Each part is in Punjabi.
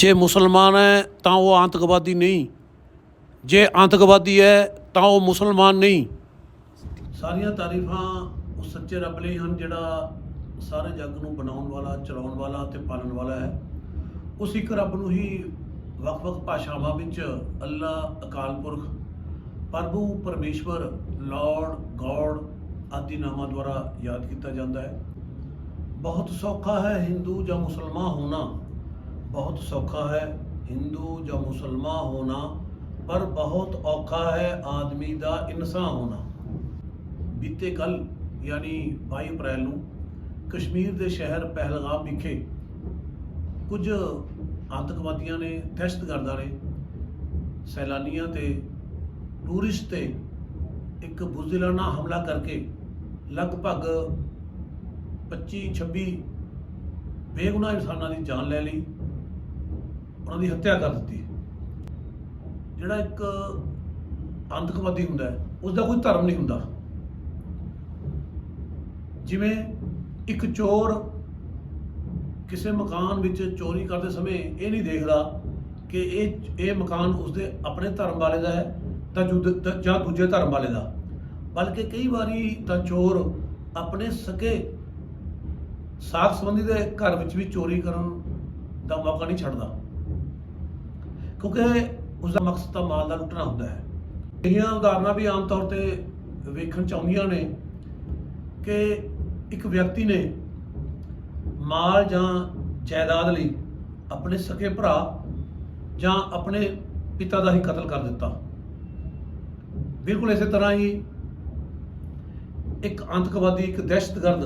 ਜੇ ਮੁਸਲਮਾਨ ਹੈ ਤਾਂ ਉਹ ਆਤੰਕਵਾਦੀ ਨਹੀਂ। ਜੇ ਆਤੰਕਵਾਦੀ ਹੈ ਤਾਂ ਉਹ ਮੁਸਲਮਾਨ ਨਹੀਂ। ਸਾਰੀਆਂ ਤਾਰੀਫਾਂ ਉਹ ਸੱਚੇ ਰੱਬ ਲਈ ਹਨ, ਜਿਹੜਾ ਸਾਰੇ ਜੱਗ ਨੂੰ ਬਣਾਉਣ ਵਾਲਾ, ਚਲਾਉਣ ਵਾਲਾ ਤੇ ਪਾਲਣ ਵਾਲਾ ਹੈ। ਉਸ ਇੱਕ ਰੱਬ ਨੂੰ ਹੀ ਵੱਖ-ਵੱਖ ਭਾਸ਼ਾਵਾਂ ਵਿੱਚ ਅੱਲਾ, ਅਕਾਲ ਪੁਰਖ, ਪ੍ਰਭੂ, ਪਰਮੇਸ਼ਵਰ, ਲਾਰਡ, ਗੋਡ ਆਦਿ ਨਾਮਾਂ ਦੁਆਰਾ ਯਾਦ ਕੀਤਾ ਜਾਂਦਾ ਹੈ। ਬਹੁਤ ਸੌਖਾ ਹੈ ਹਿੰਦੂ ਜਾਂ ਮੁਸਲਮਾਨ ਹੋਣਾ। ਬਹੁਤ ਸੌਖਾ ਹੈ। ਹਿੰਦੂ ਜਾਂ ਮੁਸਲਮਾਨ ਹੋਣਾ, ਪਰ ਬਹੁਤ ਔਖਾ ਹੈ ਆਦਮੀ ਦਾ ਇਨਸਾਨ ਹੋਣਾ। ਬੀਤੇ ਕੱਲ ਯਾਨੀ 22 ਅਪ੍ਰੈਲ ਨੂੰ, ਕਸ਼ਮੀਰ ਦੇ ਸ਼ਹਿਰ ਪਹਿਲਗਾਮ ਵਿਖੇ ਕੁਝ ਆਤੰਕਵਾਦੀਆਂ ਨੇ ਦਹਿਸ਼ਤਗਰਦਾਂ ਨੇ ਸੈਲਾਨੀਆਂ ਤੇ ਟੂਰਿਸਟ ਤੇ ਇੱਕ ਬੁਜ਼ਦਿਲਾਨਾ ਹਮਲਾ ਕਰਕੇ ਲਗਭਗ 25 26 ਬੇਗੁਨਾਹ ਇਨਸਾਨਾਂ ਦੀ ਜਾਨ ਲੈ ਲਈ। ਉਹਨਾਂ ਦੀ ਹੱਤਿਆ ਕਰ ਦਿੱਤੀ। ਜਿਹੜਾ ਇੱਕ ਆਤੰਕਵਾਦੀ ਹੁੰਦਾ ਹੈ ਉਸ ਦਾ ਕੋਈ ਧਰਮ ਨਹੀਂ ਹੁੰਦਾ। ਜਿਵੇਂ ਇੱਕ ਚੋਰ ਕਿਸੇ ਮਕਾਨ ਵਿੱਚ ਚੋਰੀ ਕਰਦੇ ਸਮੇਂ ਇਹ ਨਹੀਂ ਦੇਖਦਾ ਕਿ ਇਹ ਇਹ ਮਕਾਨ ਉਸਦੇ ਆਪਣੇ ਧਰਮ ਵਾਲੇ ਦਾ ਹੈ ਤਾਂ ਜੁਦ- ਤਾਂ ਜਾਂ ਦੂਜੇ ਧਰਮ ਵਾਲੇ ਦਾ। ਬਲਕਿ ਕਈ ਵਾਰੀ ਤਾਂ ਚੋਰ ਆਪਣੇ ਸਕੇ ਸਾਖ ਸੰਬੰਧੀ ਦੇ ਘਰ ਵਿੱਚ ਵੀ ਚੋਰੀ ਕਰਨ ਦਾ ਮੌਕਾ ਨਹੀਂ ਛੱਡਦਾ। ਕਿਉਂਕਿ ਉਸ ਦਾ ਮਕਸਦ ਤਾਂ ਮਾਲ ਦਾ ਲੁੱਟਣਾ ਹੁੰਦਾ ਹੈ। ਇਹੀਆਂ ਉਦਾਹਰਨਾਂ ਵੀ ਆਮ ਤੌਰ ਤੇ ਵੇਖਣ ਚ ਆਉਂਦੀਆਂ ਨੇ ਕਿ ਇੱਕ ਵਿਅਕਤੀ ਨੇ ਮਾਲ ਜਾਂ ਜਾਇਦਾਦ ਲਈ ਆਪਣੇ ਸਕੇ ਭਰਾ ਜਾਂ ਆਪਣੇ ਪਿਤਾ ਦਾ ਹੀ ਕਤਲ ਕਰ ਦਿੱਤਾ। ਬਿਲਕੁਲ ਇਸੇ ਤਰ੍ਹਾਂ ਹੀ ਇੱਕ ਅੰਤਕਵਾਦੀ ਇੱਕ ਦਹਿਸ਼ਤਗਰਦ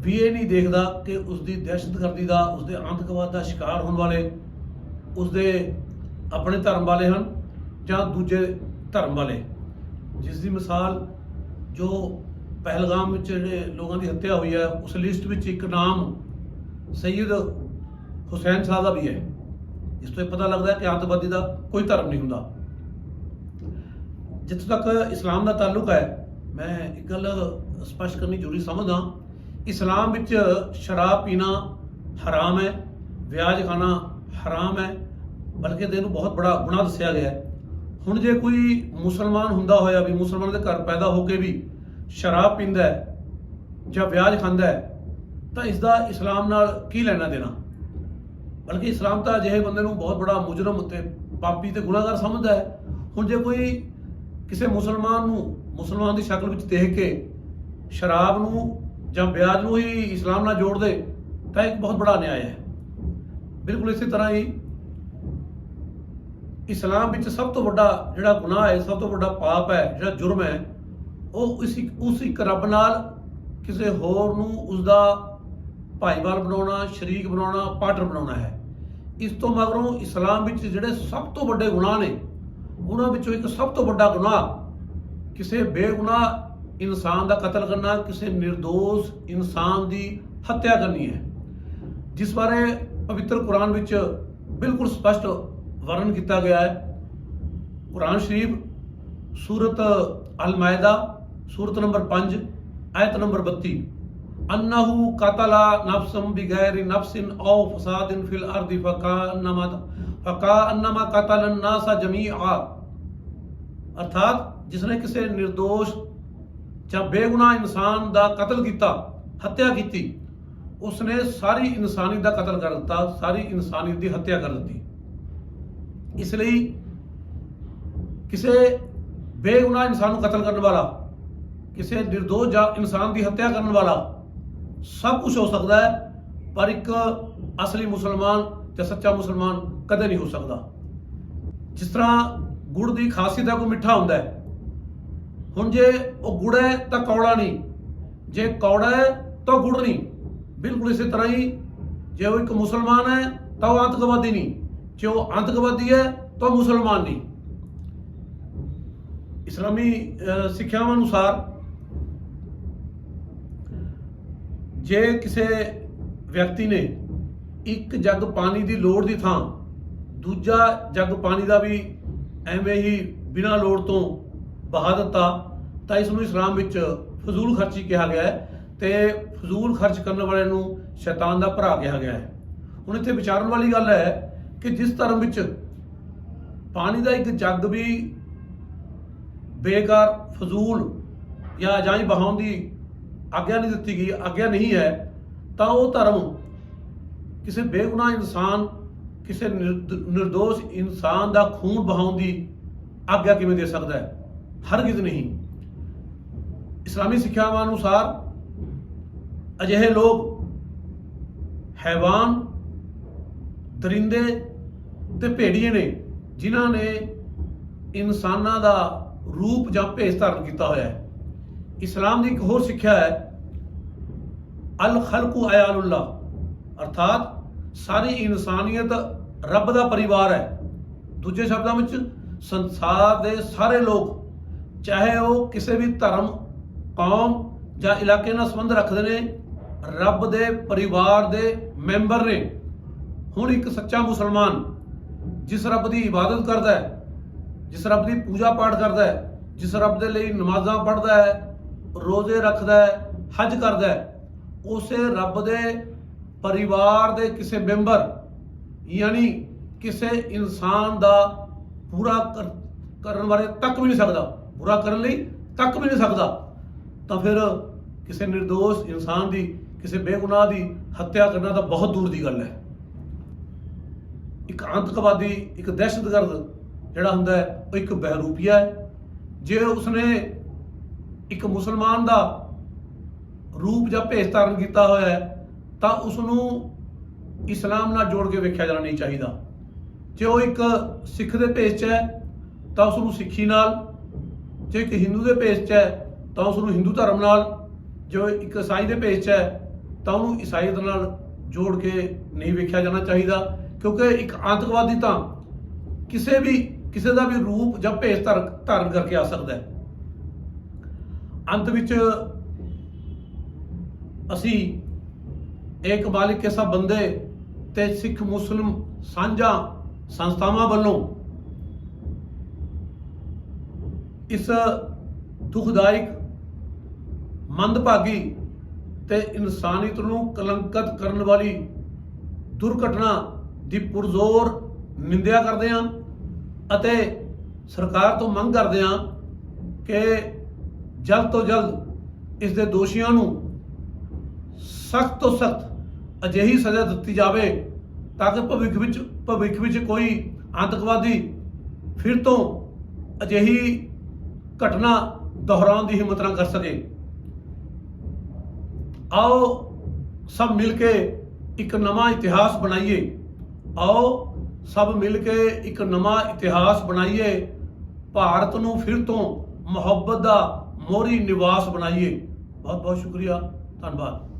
ਵੀ ਇਹ ਨਹੀਂ ਦੇਖਦਾ ਕਿ ਉਸ ਦੀ ਦਹਿਸ਼ਤਗਰਦੀ ਦਾ ਉਸ ਦੇ ਅੰਤਕਵਾਦ ਦਾ ਸ਼ਿਕਾਰ ਹੋਣ ਵਾਲੇ ਉਸਦੇ ਆਪਣੇ ਧਰਮ ਵਾਲੇ ਹਨ ਜਾਂ ਦੂਜੇ ਧਰਮ ਵਾਲੇ। ਜਿਸ ਦੀ ਮਿਸਾਲ ਜੋ ਪਹਿਲਗਾਮ ਵਿੱਚ ਜਿਹੜੇ ਲੋਕਾਂ ਦੀ ਹੱਤਿਆ ਹੋਈ ਹੈ, ਉਸ ਲਿਸਟ ਵਿੱਚ ਇੱਕ ਨਾਮ ਸੈਯਦ ਹੁਸੈਨ ਸ਼ਾਹ ਦਾ ਵੀ ਹੈ। ਇਸ ਤੋਂ ਇਹ ਪਤਾ ਲੱਗਦਾ ਕਿ ਅੱਤਵਾਦੀ ਦਾ ਕੋਈ ਧਰਮ ਨਹੀਂ ਹੁੰਦਾ। ਜਿੱਥੋਂ ਤੱਕ ਇਸਲਾਮ ਦਾ ਤਾਲੁਕ ਹੈ, ਮੈਂ ਇੱਕ ਗੱਲ ਸਪਸ਼ਟ ਕਰਨੀ ਜ਼ਰੂਰੀ ਸਮਝਦਾ ਇਸਲਾਮ ਵਿੱਚ ਸ਼ਰਾਬ ਪੀਣਾ ਹਰਾਮ ਹੈ, ਵਿਆਜ ਖਾਣਾ ਹਰਾਮ ਹੈ ਬਲਕਿ ਤੇ ਇਹਨੂੰ ਬਹੁਤ ਬੜਾ ਗੁਨਾਹ ਦੱਸਿਆ ਗਿਆ ਹੈ। ਹੁਣ ਜੇ ਕੋਈ ਮੁਸਲਮਾਨ ਹੁੰਦਾ ਹੋਇਆ ਵੀ, ਮੁਸਲਮਾਨ ਦੇ ਘਰ ਪੈਦਾ ਹੋ ਕੇ ਵੀ ਸ਼ਰਾਬ ਪੀਂਦਾ ਹੈ ਜਾਂ ਵਿਆਜ ਖਾਂਦਾ ਹੈ, ਤਾਂ ਇਸ ਦਾ ਇਸਲਾਮ ਨਾਲ ਕੀ ਲੈਣਾ ਦੇਣਾ? ਬਲਕਿ ਇਸਲਾਮ ਤਾਂ ਅਜਿਹੇ ਬੰਦੇ ਨੂੰ ਬਹੁਤ ਬੜਾ ਮੁਜਰਮ ਤੇ ਪਾਪੀ ਤੇ ਗੁਨਾਹਗਾਰ ਸਮਝਦਾ ਹੈ। ਹੁਣ ਜੇ ਕੋਈ ਕਿਸੇ ਮੁਸਲਮਾਨ ਨੂੰ, ਮੁਸਲਮਾਨ ਦੀ ਸ਼ਕਲ ਵਿੱਚ ਦੇਖ ਕੇ ਸ਼ਰਾਬ ਨੂੰ ਜਾਂ ਵਿਆਜ ਨੂੰ ਹੀ ਇਸਲਾਮ ਨਾਲ ਜੋੜ ਦੇ ਤਾਂ ਇੱਕ ਬਹੁਤ ਬੜਾ ਅਨਿਆਏ ਹੈ। ਬਿਲਕੁਲ ਇਸੇ ਤਰ੍ਹਾਂ ਹੀ ਇਸਲਾਮ ਵਿੱਚ ਸਭ ਤੋਂ ਵੱਡਾ ਜਿਹੜਾ ਗੁਨਾਹ ਹੈ, ਸਭ ਤੋਂ ਵੱਡਾ ਪਾਪ ਹੈ, ਜਿਹੜਾ ਜੁਰਮ ਹੈ, ਉਹ ਉਸ ਉਸ ਇੱਕ ਰੱਬ ਨਾਲ ਕਿਸੇ ਹੋਰ ਨੂੰ ਉਸ ਦਾ ਭਾਈਵਾਲ ਬਣਾਉਣਾ, ਸ਼ਰੀਕ ਬਣਾਉਣਾ, ਪਾਰਟਨਰ ਬਣਾਉਣਾ ਹੈ। ਇਸ ਤੋਂ ਮਗਰੋਂ ਇਸਲਾਮ ਵਿੱਚ ਜਿਹੜੇ ਸਭ ਤੋਂ ਵੱਡੇ ਗੁਨਾਹ ਨੇ, ਉਹਨਾਂ ਵਿੱਚੋਂ ਇੱਕ ਸਭ ਤੋਂ ਵੱਡਾ ਗੁਨਾਹ ਕਿਸੇ ਬੇਗੁਨਾਹ ਇਨਸਾਨ ਦਾ ਕਤਲ ਕਰਨਾ, ਕਿਸੇ નિર્ਦੋਸ਼ ਇਨਸਾਨ ਦੀ ਹੱਤਿਆ ਕਰਨੀ ਹੈ। ਜਿਸ ਬਾਰੇ ਪਵਿੱਤਰ ਕੁਰਾਨ ਵਿੱਚ ਬਿਲਕੁਲ ਸਪਸ਼ਟ ਵਰਣਨ ਕੀਤਾ ਗਿਆ ਹੈ। ਕੁਰਾਨ ਸ਼ਰੀਫ, ਸੂਰਤ ਅਲ ਮਾਇਦਾ ਸੂਰਤ ਨੰਬਰ 5 ਆਇਤ ਨੰਬਰ 32 ਅੰਨਹੂ ਕਤਲਾ ਨਫਸਮ ਬਿਗੈਰ ਨਫਸਿਨ ਔ ਫਸਾਦਿਨ ਫਿਲ ਅਰਦੀ ਫਕਾ ਅਨਮਾ ਫਕਾ ਅਨਮਾ ਕਤਲ ਨਾਸਾ ਜਮੀਆ। ਅਰਥਾਤ ਜਿਸਨੇ ਕਿਸੇ નિર્ਦੋਸ਼ ਜਾਂ ਬੇਗੁਨਾਹ ਇਨਸਾਨ ਦਾ ਕਤਲ ਕੀਤਾ, ਹੱਤਿਆ ਕੀਤੀ, ਉਸਨੇ ਸਾਰੀ ਇਨਸਾਨੀਅਤ ਦਾ ਕਤਲ ਕਰ ਦਿੱਤਾ, ਸਾਰੀ ਇਨਸਾਨੀਅਤ ਦੀ ਹੱਤਿਆ ਕਰ ਦਿੱਤੀ। ਇਸ ਲਈ ਕਿਸੇ ਬੇਗੁਨਾਹ ਇਨਸਾਨ ਨੂੰ ਕਤਲ ਕਰਨ ਵਾਲਾ, ਕਿਸੇ નિર્ਦੋਸ਼ ਜਾਂ ਇਨਸਾਨ ਦੀ ਹੱਤਿਆ ਕਰਨ ਵਾਲਾ, ਸਭ ਕੁਝ ਹੋ ਸਕਦਾ ਹੈ, ਪਰ ਇੱਕ ਅਸਲੀ ਮੁਸਲਮਾਨ ਜਾਂ ਸੱਚਾ ਮੁਸਲਮਾਨ ਕਦੇ ਨਹੀਂ ਹੋ ਸਕਦਾ। ਜਿਸ ਤਰ੍ਹਾਂ ਗੁੜ ਦੀ ਖਾਸੀਅਤ ਹੈ ਕੋ ਮਿੱਠਾ ਹੁੰਦਾ ਹੈ। ਹੁਣ ਜੇ ਉਹ ਗੁੜ ਹੈ, ਤਾਂ ਕੌੜਾ ਨਹੀਂ। ਜੇ ਕੌੜਾ ਹੈ, ਤਾਂ ਗੁੜ ਨਹੀਂ। ਬਿਲਕੁਲ ਇਸੇ ਤਰ੍ਹਾਂ ਹੀ ਜੇ ਉਹ ਇੱਕ ਮੁਸਲਮਾਨ ਹੈ, ਤਾਂ ਉਹ ਆਤੰਕਵਾਦੀ ਨਹੀਂ। ਜੇ ਉਹ ਆਤੰਕਵਾਦੀ ਹੈ, ਤਾਂ ਉਹ ਮੁਸਲਮਾਨ ਨਹੀਂ। ਇਸਲਾਮੀ ਸਿੱਖਿਆਵਾਂ ਅਨੁਸਾਰ ਜੇ ਕਿਸੇ ਵਿਅਕਤੀ ਨੇ ਇੱਕ ਜੱਗ ਪਾਣੀ ਦੀ ਲੋੜ ਦੀ ਥਾਂ, ਦੂਜਾ ਜੱਗ ਪਾਣੀ ਦਾ ਵੀ ਐਵੇਂ ਹੀ ਬਿਨਾਂ ਲੋੜ ਤੋਂ ਬਹਾ ਦਿੱਤਾ, ਤਾਂ ਇਸ ਨੂੰ ਇਸਲਾਮ ਵਿੱਚ ਫਜ਼ੂਲ ਖਰਚੀ ਕਿਹਾ ਗਿਆ ਹੈ ਤੇ ਫਜ਼ੂਲ ਖਰਚ ਕਰਨ ਵਾਲੇ ਨੂੰ ਸ਼ੈਤਾਨ ਦਾ ਭਰਾ ਕਿਹਾ ਗਿਆ ਹੈ। ਹੁਣ ਇੱਥੇ ਵਿਚਾਰਨ ਵਾਲੀ ਗੱਲ ਹੈ ਕਿ ਜਿਸ ਧਰਮ ਵਿੱਚ ਪਾਣੀ ਦਾ ਇੱਕ ਜੱਗ ਵੀ ਬੇਕਾਰ, ਫਜ਼ੂਲ ਜਾਂ ਅਜਾਈ ਬਹਾਉਣ ਦੀ ਆਗਿਆ ਨਹੀਂ ਦਿੱਤੀ ਗਈ, ਆਗਿਆ ਨਹੀਂ ਹੈ, ਤਾਂ ਉਹ ਧਰਮ ਕਿਸੇ ਬੇਗੁਨਾਹ ਇਨਸਾਨ, ਕਿਸੇ ਨਿਰਦ- ਨਿਰਦੋਸ਼ ਇਨਸਾਨ ਦਾ ਖੂਨ ਬਹਾਉਣ ਦੀ ਆਗਿਆ ਕਿਵੇਂ ਦੇ ਸਕਦਾ ਹੈ? ਹਰਗਿਜ਼ ਨਹੀਂ। ਇਸਲਾਮੀ ਸਿੱਖਿਆਵਾਂ ਅਨੁਸਾਰ ਅਜਿਹੇ ਲੋਕ ਹੈਵਾਨ, ਦਰਿੰਦੇ ਤੇ ਭੇੜੀਏ ਨੇ, ਜਿਨ੍ਹਾਂ ਨੇ ਇਨਸਾਨਾਂ ਦਾ ਰੂਪ ਜਾਂ ਭੇਸ ਧਾਰਨ ਕੀਤਾ ਹੋਇਆ ਹੈ। ਇਸਲਾਮ ਦੀ ਇੱਕ ਹੋਰ ਸਿੱਖਿਆ ਹੈ, ਅਲ ਖਲਕੂ ਆਯਾਲੁੱਲਾ ਅਰਥਾਤ ਸਾਰੀ ਇਨਸਾਨੀਅਤ ਰੱਬ ਦਾ ਪਰਿਵਾਰ ਹੈ। ਦੂਜੇ ਸ਼ਬਦਾਂ ਵਿੱਚ, ਸੰਸਾਰ ਦੇ ਸਾਰੇ ਲੋਕ, ਚਾਹੇ ਉਹ ਕਿਸੇ ਵੀ ਧਰਮ, ਕੌਮ ਜਾਂ ਇਲਾਕੇ ਨਾਲ ਸੰਬੰਧ ਰੱਖਦੇ ਨੇ, ਰੱਬ ਦੇ ਪਰਿਵਾਰ ਦੇ ਮੈਂਬਰ ਨੇ। ਹੁਣ ਇੱਕ ਸੱਚਾ ਮੁਸਲਮਾਨ ਜਿਸ ਰੱਬ ਦੀ ਇਬਾਦਤ ਕਰਦਾ ਹੈ, ਜਿਸ ਰੱਬ ਦੀ ਪੂਜਾ ਪਾਠ ਕਰਦਾ ਹੈ, ਜਿਸ ਰੱਬ ਦੇ ਲਈ ਨਮਾਜ਼ਾਂ ਪੜ੍ਹਦਾ ਹੈ, ਰੋਜ਼ੇ ਰੱਖਦਾ ਹੈ, ਹਜ ਕਰਦਾ ਹੈ, ਉਸੇ ਰੱਬ ਦੇ ਪਰਿਵਾਰ ਦੇ ਕਿਸੇ ਮੈਂਬਰ, ਯਾਨੀ ਕਿਸੇ ਇਨਸਾਨ ਦਾ ਪੂਰਾ ਕਰ- ਕਰਨ ਬਾਰੇ ਤੱਕ ਵੀ ਨਹੀਂ ਸਕਦਾ ਪੂਰਾ ਕਰਨ ਲਈ ਤੱਕ ਵੀ ਨਹੀਂ ਸਕਦਾ, ਤਾਂ ਫਿਰ ਕਿਸੇ નિર્ਦੋਸ਼ ਇਨਸਾਨ ਦੀ, ਕਿਸੇ ਬੇਗੁਨਾਹ ਦੀ ਹੱਤਿਆ ਕਰਨਾ ਤਾਂ ਬਹੁਤ ਦੂਰ ਦੀ ਗੱਲ ਹੈ। ਇੱਕ ਆਤੰਕਵਾਦੀ, ਇੱਕ ਦਹਿਸ਼ਤਗਰਦ ਜਿਹੜਾ ਹੁੰਦਾ ਹੈ, ਉਹ ਇੱਕ ਬਹਿਰੂਪੀਆ ਹੈ। ਜੇ ਉਸਨੇ ਇੱਕ ਮੁਸਲਮਾਨ ਦਾ ਰੂਪ ਜਾਂ ਭੇਸ ਧਾਰਨ ਕੀਤਾ ਹੋਇਆ ਹੈ, ਤਾਂ ਉਸ ਨੂੰ ਇਸਲਾਮ ਨਾਲ ਜੋੜ ਕੇ ਵੇਖਿਆ ਜਾਣਾ ਨਹੀਂ ਚਾਹੀਦਾ। ਜੇ ਉਹ ਇੱਕ ਸਿੱਖ ਦੇ ਭੇਸ 'ਚ ਹੈ, ਤਾਂ ਉਸ ਨੂੰ ਸਿੱਖੀ ਨਾਲ। ਜੇ ਇੱਕ ਹਿੰਦੂ ਦੇ ਭੇਸ 'ਚ ਹੈ, ਤਾਂ ਉਸ ਨੂੰ ਹਿੰਦੂ ਧਰਮ ਨਾਲ। ਜੋ ਇੱਕ ਈਸਾਈ ਦੇ ਭੇਸ 'ਚ ਹੈ, ਤਾਂ ਉਹਨੂੰ ਈਸਾਈਅਤ ਨਾਲ ਜੋੜ ਕੇ ਨਹੀਂ ਵੇਖਿਆ ਜਾਣਾ ਚਾਹੀਦਾ। ਕਿਉਂਕਿ ਇੱਕ ਆਤੰਕਵਾਦੀ ਤਾਂ ਕਿਸੇ ਵੀ, ਕਿਸੇ ਦਾ ਵੀ ਰੂਪ ਜਾਂ ਭੇਸ ਧਾਰ- ਧਾਰਨ ਕਰਕੇ ਆ ਸਕਦਾ ਹੈ। ਅੰਤ ਵਿੱਚ ਅਸੀਂ ਇੱਕ ਮਾਲਿਕ ਕੇ ਸਭ ਬੰਦੇ ਤੇ ਸਿੱਖ, ਮੁਸਲਮ ਸਾਂਝਾ ਸੰਸਥਾਵਾਂ ਵੱਲੋਂ ਇਸ ਦੁਖਦਾਇਕ, ਮੰਦਭਾਗੀ ਤੇ ਇਨਸਾਨੀਅਤ ਨੂੰ ਕਲੰਕਤ ਕਰਨ ਵਾਲੀ ਦੁਰਘਟਨਾ ਦੀ ਪੁਰਜ਼ੋਰ ਨਿੰਦਿਆ ਕਰਦੇ ਹਾਂ ਅਤੇ ਸਰਕਾਰ ਤੋਂ ਮੰਗ ਕਰਦੇ ਹਾਂ ਕਿ ਜਲਦ ਤੋਂ ਜਲਦ ਇਸ ਦੇ ਦੋਸ਼ੀਆਂ ਨੂੰ ਸਖਤ ਤੋਂ ਸਖਤ ਅਜਿਹੀ ਸਜ਼ਾ ਦਿੱਤੀ ਜਾਵੇ ਤਾਂ ਕਿ ਭਵਿੱਖ ਵਿੱਚ ਭਵਿੱਖ ਵਿੱਚ ਕੋਈ ਆਤੰਕਵਾਦੀ ਫਿਰ ਤੋਂ ਅਜਿਹੀ ਘਟਨਾ ਦੁਹਰਾਉਣ ਦੀ ਹਿੰਮਤ ਨਾ ਕਰ ਸਕੇ। ਆਓ ਸਭ ਮਿਲ ਕੇ ਇੱਕ ਨਵਾਂ ਇਤਿਹਾਸ ਬਣਾਈਏ। ਆਓ ਸਭ ਮਿਲ ਕੇ ਇੱਕ ਨਵਾਂ ਇਤਿਹਾਸ ਬਣਾਈਏ, ਭਾਰਤ ਨੂੰ ਫਿਰ ਤੋਂ ਮੁਹੱਬਤ ਦਾ ਮੋਹਰੀ ਨਿਵਾਸ ਬਣਾਈਏ। ਬਹੁਤ ਬਹੁਤ ਸ਼ੁਕਰੀਆ। ਧੰਨਵਾਦ।